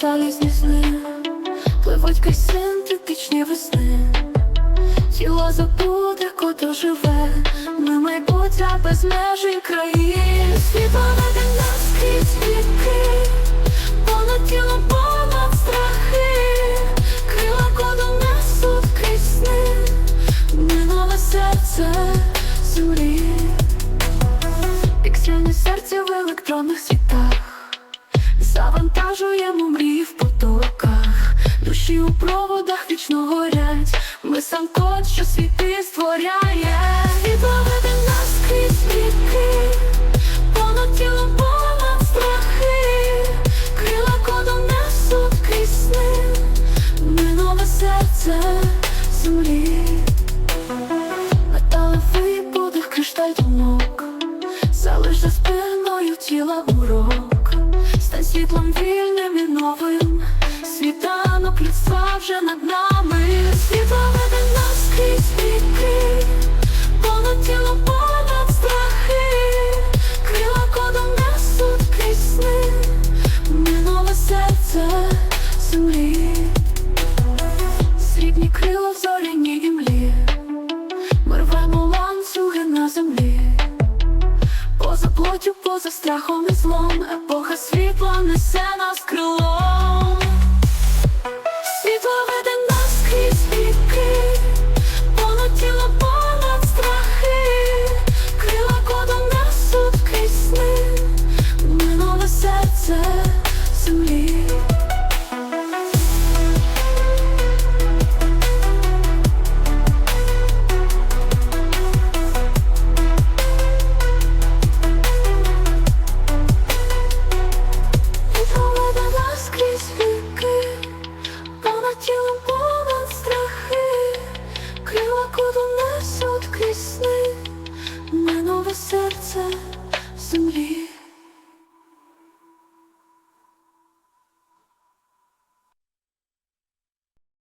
залізні сни, пливуть крізь синтетичні весни, тіло забуде, кото живе, ми майбуття без межі країн, світло веде нас крізь віки, понад тілом, понад страхи, крила коду несуть крізь сни, минуле серце землі. Піксельне серце в електронних світах Завантажуємо мрії в потоках. Душі у проводах вічно горять. Ми сам код, що світи створяє. Світло веде нас крізь віки Понад тілом, понад страхи. Крила коду несуть крізь сни Минуле серце землі Металевий подих кришталь думок. Залиш за спиною тіла урок світлом вільним і новим. Світанок людства вже над нами. Світло веде нас крізь віки. Понад тілом, понад страхи. Крила кодом несуть крізь сни. Минуле серце землі. Срібні крила в зоряній імлі ми рвемо ланцюги на землі, поза плоттю, поза страхом і злом, епоха світла серце землі.